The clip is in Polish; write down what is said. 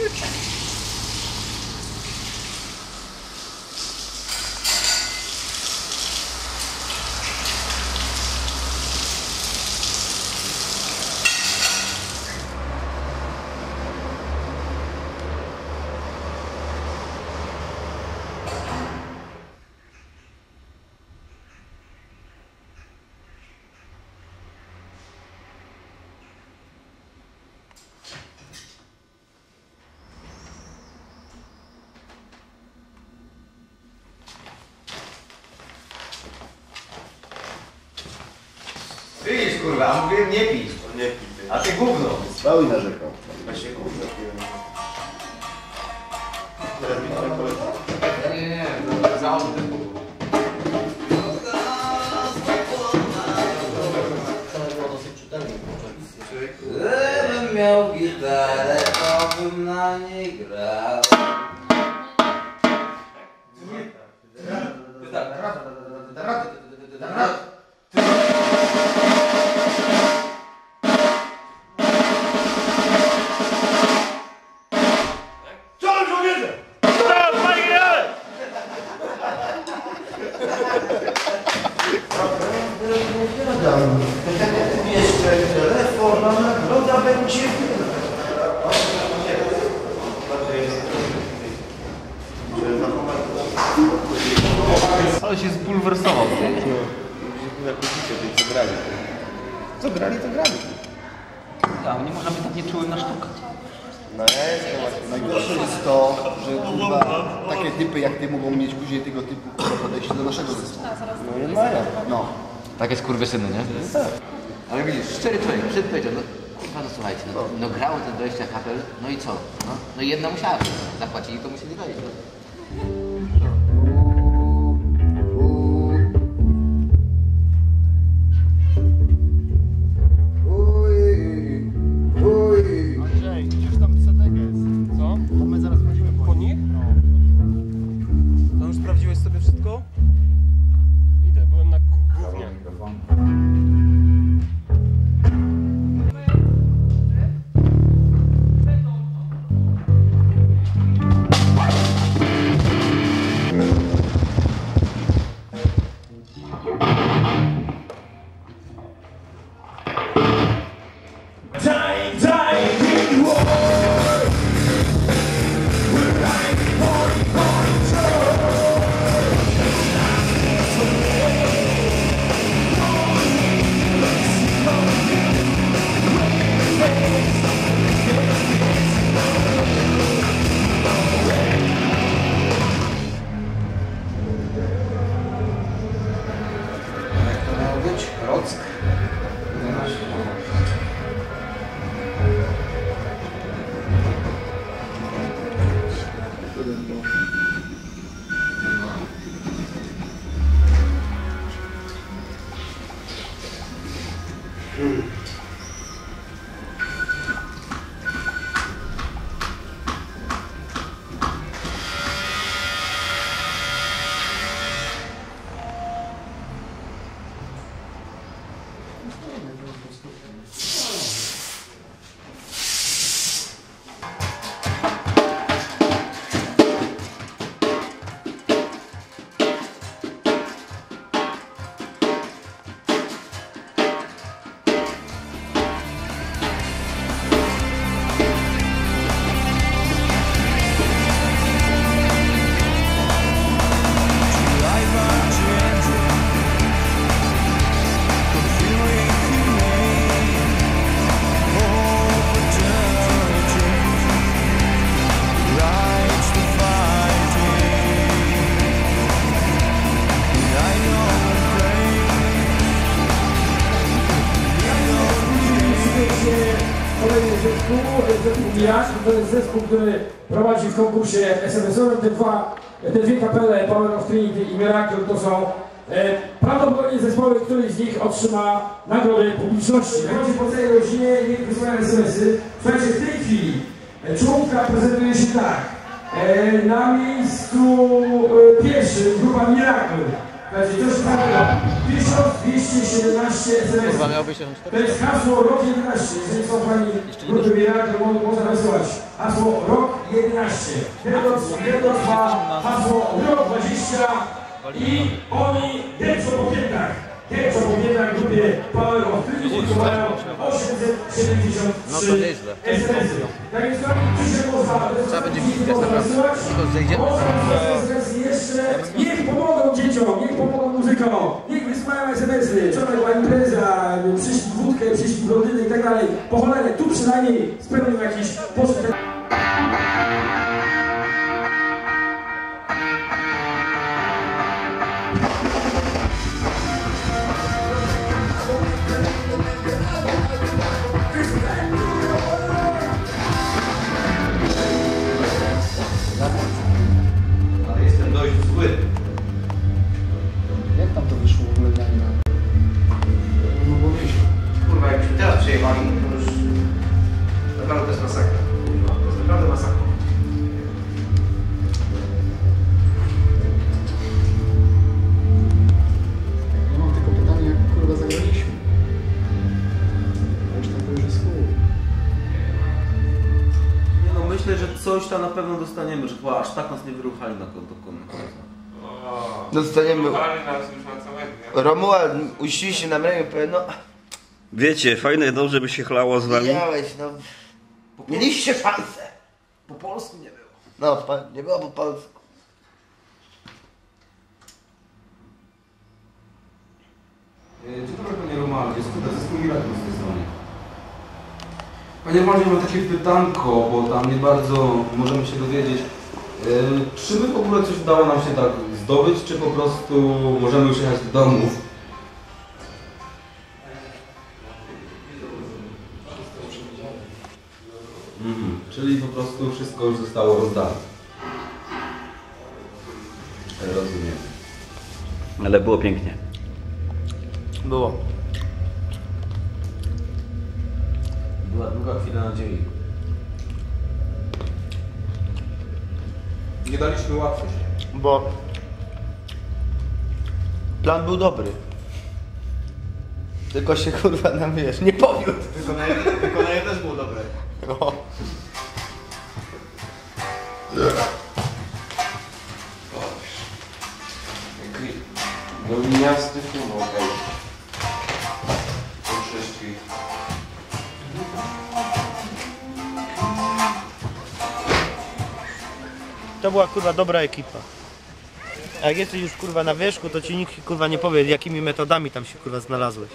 Okay. Kurwa, a mówiłem nie pić. Nie pij ty. A ty gówno. Cały narzekał. Właśnie gówno piłem. Teraz mi to polecam. Nie, nie, no, za ten Gdybym miał gitarę, to bym na niej grał. Ale się zbulwersował. Jak rodzice, tej co grali. Co grali, to grali. Ja, nie można być tak nieczułym na sztukę. No ja jestem właśnie. Najgorsze jest to, że kurwa, takie typy jak ty mogą mieć później tego typu kurwa, podejście do naszego zespołu. No nie mają. No. Takie skurwysyny, nie? Ale widzisz, szczery człowiek, przed powiedział, no kurwa, no słuchajcie, no, no grało te 20 kapel, no i co? No, no i jedna musiała wyjść. zapłacili, to musieli wejść. No. ます。うん zespół, zespół Mijasz, to jest zespół, który prowadzi w konkursie SMS-owym te, te dwie kapele, Power of Trinity i Miracle, to są e, prawdopodobnie zespoły, któryś z nich otrzyma nagrodę publiczności. Chodzi po całej rodzinie, nie wysyłają SMS-y. Słuchajcie, w tej chwili e, członka prezentuje się tak. E, na miejscu e, pierwszym grupa Miracle. Będzie coś takiego. 1217 SMS. To jest hasło ROK 11. Jeżeli są Pani grupy Miracle, to mo- można wysyłać hasło ROK 11. Wieldoc, Wieldoc ma hasło ROK 20 i oni dęczą po piętach. Dęczą po piętach w grupie Power of Trinity mają 873 No to nieźle. SMS-y. Tak więc tam dzisiaj można Trzeba będzie wciskać naprawdę. To. Niech pomogą dzieciom, niech pomogą muzykom, niech wysyłają SMS-y. Wczoraj była impreza, przyszli wódkę, przyszli blondyny i tak dalej. Po cholerę, tu przynajmniej spełnił jakiś pożytek. Na pewno dostaniemy, że chyba aż tak nas nie wyruchali na konto. Dostaniemy. Romuald uścił się na rękę, powie, no Wiecie, fajne no, żeby się chlało z wami. miałeś, no. Mieliście szansę. Po polsku nie było. No, nie było po polsku. Dzień dobry panie Romaldzie, skutek zespół Miracle z tej strony. Panie Romaldzie, mam takie pytanko, bo tam nie bardzo możemy się dowiedzieć. Czy my w ogóle coś udało nam się tak zdobyć, czy po prostu możemy już jechać do domów? Mhm, czyli po prostu wszystko już zostało rozdane. Rozumiem. Ale było pięknie. Było. Była długa chwila nadziei. Nie daliśmy łatwiej. Bo plan był dobry. Tylko się kurwa nam wiesz, nie powiódł. Wykonanie, wykonanie też było dobre. No. Gliniasty film, okej. Po wszystkich. To była kurwa dobra ekipa. A jak jesteś już kurwa na wierzchu, to ci nikt kurwa nie powie, jakimi metodami tam się kurwa znalazłeś.